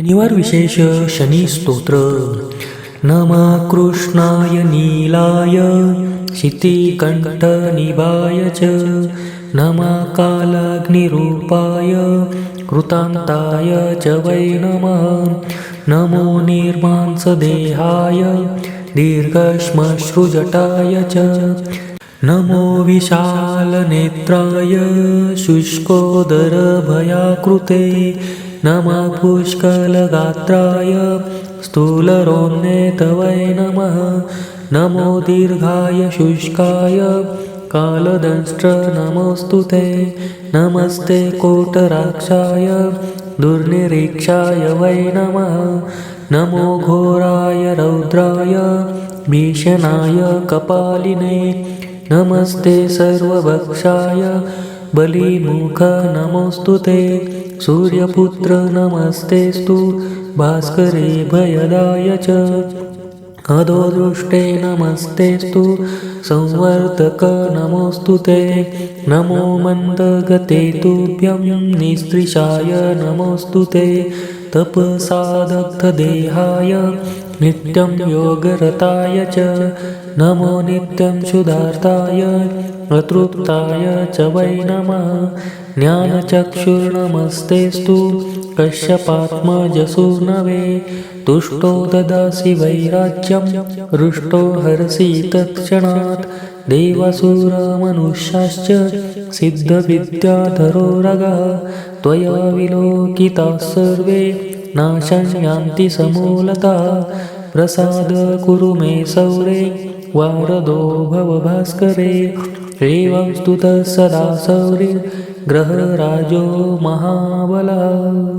शनिवार विशेष शनी स्तोत्र। नमा कृष्णाय नीलाय शितिकण्ठनिभाय च। नम कालाग्निरूपाय कृतान्ताय च वै नमः। नमो निर्मांसदेहाय दीर्घश्मश्रुजटाय च। नमो विशालनेत्राय शुष्कोदरभयाकृते। नमः पुष्कलगात्राय स्थूलरोम्णे तवै नमः। नमो दीर्घाय शुष्काय कालदंष्ट्र नमोऽस्तु ते। नमस्ते कोटराक्षाय दुर्निरीक्षाय वै नमः। नमो घोराय रौद्राय भीषणाय कपालिने। नमस्ते सर्वभक्षाय बलिमुख नमोऽस्तु ते सूर्यपुत्र नमस्तेस्तु। भास्करे भयदाय च अधोदृष्टे नमस्तेस्तु। संवर्धक नमोऽस्तु ते। नमो मन्दगते तुभ्यं निस्त्रिशाय नमोऽस्तु ते। तपसादग्धदेहाय नित्यं योगरताय च। नमो नित्यं क्षुधार्ताय अतृप्ताय च वै नमः। ज्ञानचक्षुर्नमस्तेस्तु कश्यपात्मजसूर्णवे तुष्टो ददासि वैराज्यं हृष्टो हरसि तत्क्षणात्। देवसुरमनुष्याश्च सिद्धविद्याधरो रगः। त्वया विलोकिताः सर्वे नाशं यान्ति समूलतः प्रसाद कुरु मे सौरे वारदो भव भास्करे एवं स्तुतः सदा सौरे ग्रहराजो महाबलः।